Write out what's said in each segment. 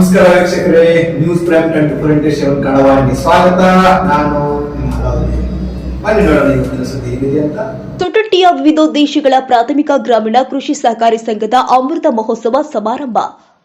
ನಮಸ್ಕಾರ ವೀಕ್ಷಕರೇ news prime twenty four into seven ಕನ್ನಡವಾಹಿನಿ ಸ್ವಾಗತ ನಾನು. ಬನ್ನಿ ನೋಡೋಣ ಇವತ್ತಿನ ಸುದ್ದಿ ಏನಿದೆ ಅಂತ. ತೊಟ್ಟಟ್ಟಿಯ ವಿವಿಧ ದೇಶಗಳ ಪ್ರಾಥಮಿಕ ಗ್ರಾಮೀಣ ಕೃಷಿ ಸಹಕಾರಿ ಸಂಘದ ಅಮೃತ ಮಹೋತ್ಸವ ಸಮಾರಂಭ.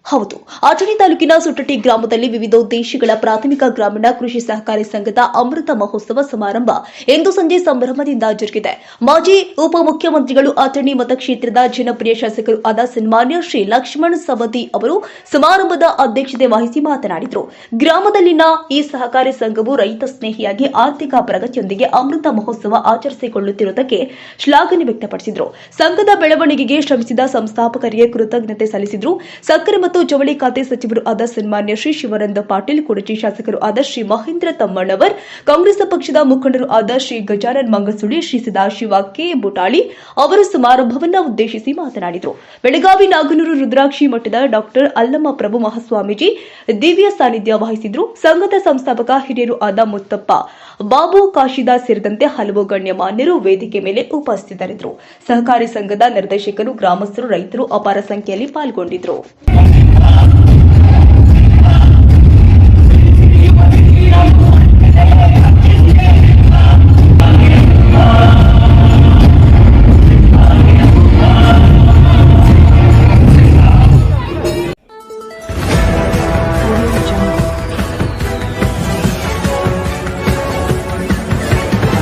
ಹೌದು. ಅಥಣಿ ತಾಲೂಕಿನ ಸುಟ್ಟಟ್ಟಿ ಗ್ರಾಮದಲ್ಲಿ ವಿವಿಧ ಉದ್ದೇಶಗಳ ಪ್ರಾಥಮಿಕ ಗ್ರಾಮೀಣ ಕೃಷಿ ಸಹಕಾರಿ ಸಂಘದ ಅಮೃತ ಮಹೋತ್ಸವ ಸಮಾರಂಭ ಇಂದು ಸಂಜೆ ಸಂಭ್ರಮದಿಂದ ಜರುಗಿದೆ. ಮಾಜಿ ಉಪಮುಖ್ಯಮಂತ್ರಿಗಳು ಅಥಣಿ ಮತಕ್ಷೇತ್ರದ ಜನಪ್ರಿಯ ಶಾಸಕರು ಆದ ಸನ್ಮಾನ್ಯ ಶ್ರೀ ಲಕ್ಷ್ಮಣ್ ಸವದಿ ಅವರು ಸಮಾರಂಭದ ಅಧ್ಯಕ್ಷತೆ ವಹಿಸಿ ಮಾತನಾಡಿದರು. ಗ್ರಾಮದಲ್ಲಿನ ಈ ಸಹಕಾರಿ ಸಂಘವು ರೈತ ಸ್ನೇಹಿಯಾಗಿ ಆರ್ಥಿಕ ಪ್ರಗತಿಯೊಂದಿಗೆ ಅಮೃತ ಮಹೋತ್ಸವ ಆಚರಿಸಿಕೊಳ್ಳುತ್ತಿರುವುದಕ್ಕೆ ಶ್ಲಾಘನೆ ವ್ಯಕ್ತಪಡಿಸಿದರು. ಸಂಘದ ಬೆಳವಣಿಗೆಗೆ ಶ್ರಮಿಸಿದ ಸಂಸ್ಥಾಪಕರಿಗೆ ಕೃತಜ್ಞತೆ ಸಲ್ಲಿಸಿದರು. ಸಕ್ಕರೆ ಜವಳಿ ಖಾತೆ ಸಚಿವರು ಆದ ಸನ್ಮಾನ್ಯ ಶ್ರೀ ಶಿವನಂದ ಪಾಟೀಲ್, ಕೊಡಚಿ ಶಾಸಕರು ಆದ ಶ್ರೀ ಮಹೇಂದ್ರ ತಮ್ಮಣ್ಣವರ್, ಕಾಂಗ್ರೆಸ್ ಪಕ್ಷದ ಮುಖಂಡರು ಆದ ಶ್ರೀ ಗಜಾನನ್ ಮಂಗಸುಳಿ, ಶ್ರೀ ಸದಾಶಿವ ಕೆ ಬುಟಾಳಿ ಅವರು ಸಮಾರಂಭವನ್ನು ಉದ್ದೇಶಿಸಿ ಮಾತನಾಡಿದರು. ಬೆಳಗಾವಿ ನಾಗನೂರು ರುದ್ರಾಕ್ಷಿ ಮಠದ ಡಾಕ್ಟರ್ ಅಲ್ಲಮ್ಮ ಪ್ರಭು ಮಹಾಸ್ವಾಮೀಜಿ ದಿವ್ಯ ಸಾನ್ನಿಧ್ಯ ವಹಿಸಿದ್ರು. ಸಂಘದ ಸಂಸ್ಥಾಪಕ ಹಿರಿಯರು ಆದ ಮುತ್ತಪ್ಪ, ಬಾಬು ಕಾಶಿದಾಸ್ ಸೇರಿದಂತೆ ಹಲವು ಗಣ್ಯಮಾನ್ಯರು ವೇದಿಕೆ ಮೇಲೆ ಉಪಸ್ಥಿತರಿದ್ದರು. ಸಹಕಾರಿ ಸಂಘದ ನಿರ್ದೇಶಕರು, ಗ್ರಾಮಸ್ಥರು, ರೈತರು ಅಪಾರ ಸಂಖ್ಯೆಯಲ್ಲಿ ಪಾಲ್ಗೊಂಡಿದ್ದರು.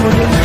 Audio